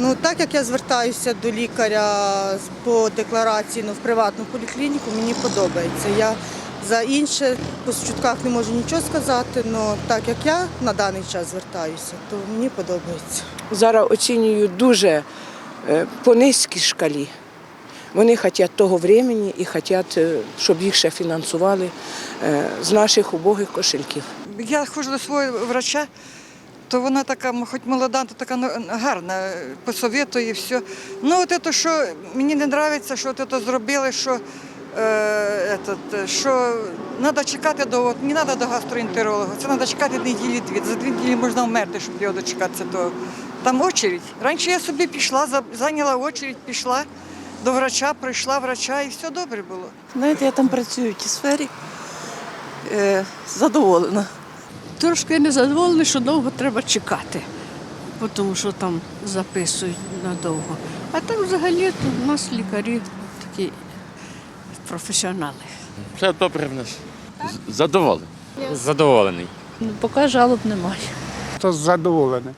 Ну, так як я звертаюся до лікаря по декларації ну, в приватну поліклініку, мені подобається. Я за інше по чутках не можу нічого сказати, але так як я на даний час звертаюся, то мені подобається. Зараз оцінюю дуже е, по низькій шкалі. Вони хочуть того времени і хочуть, е, щоб їх ще фінансували е, з наших убогих кошельків. Я ходжу до свого врача, то вона така, хоч молода, то така ну, гарна, посоветує все. Ну, от це, що мені не подобається, що от це зробили, що, е, этот, що треба чекати до, от, не треба до гастроентеролога, це треба чекати неділі дві. За дві неділі можна вмерти, щоб його дочекатися. То, там очередь. Раніше я собі пішла, зайняла очередь, пішла до врача, прийшла врача і все добре було. Знаєте, я там працюю в тій сфері. Е, задоволена. Трошки не задоволені, що довго треба чекати, тому що там записують надовго. А так взагалі у нас лікарі такі професіонали. Все добре в нас. Задоволений. Задоволений. Ну, Поки жалоб немає. То задоволений.